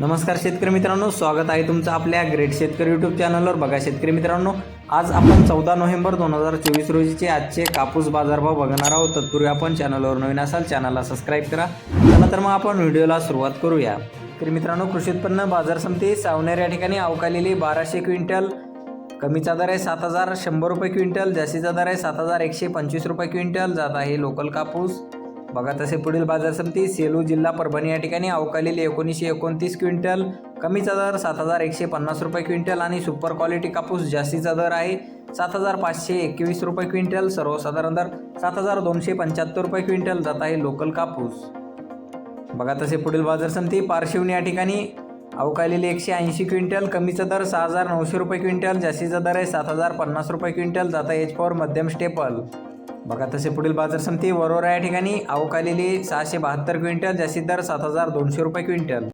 नमस्कार शेतकरी मित्रांनो स्वागत आहे तुमचं आपल्या ग्रेट शेतकरी यूट्यूब चॅनलवर बघा शेतकरी मित्रांनो आज आपण चौदा नोव्हेंबर दोन हजार चोवीस रोजीचे आजचे कापूस बाजारभाव बघणार आहोत. तत्पूर्वी आपण चॅनलवर नवीन असाल चॅनलला सबस्क्राईब करा. चला तर मग आपण व्हिडिओला सुरुवात करूया. तर मित्रांनो कृषी उत्पन्न बाजार समिती सावनेर या ठिकाणी अवकालेली बाराशे क्विंटल कमीचा दर आहे सात हजार शंभर रुपये क्विंटल जास्तीचा दर आहे सात हजार एकशे पंचवीस रुपये क्विंटल. जात आहे लोकल कापूस. बघा तसे पुढील बाजार समिती सेलू जिल्हा परभणी या ठिकाणी अवकालेली एकोणीसशे एकोणतीस क्विंटल कमीचा दर सात हजार एकशे पन्नास रुपये क्विंटल आणि सुपर क्वालिटी कापूस जास्तीचा दर आहे सात हजार पाचशे एकवीस रुपये क्विंटल सर्वसाधारण दर सात हजार दोनशे पंच्याहत्तर रुपये क्विंटल जात आहे लोकल कापूस. बघा तसे पुढील बाजार समिती पारशिवनी या ठिकाणी अवकालेली एकशे ऐंशी क्विंटल कमीचा दर सहा हजार नऊशे रुपये क्विंटल जास्तीचा दर आहे सात हजार पन्नास रुपये क्विंटल जाता एच फॉर मध्यम स्टेपल. बघा तसे पुढील बाजार समिती वरोरा या ठिकाणी अवकालेली सहाशे बहात्तर क्विंटल जास्तीत दर सात हजार दोनशे रुपये क्विंटल.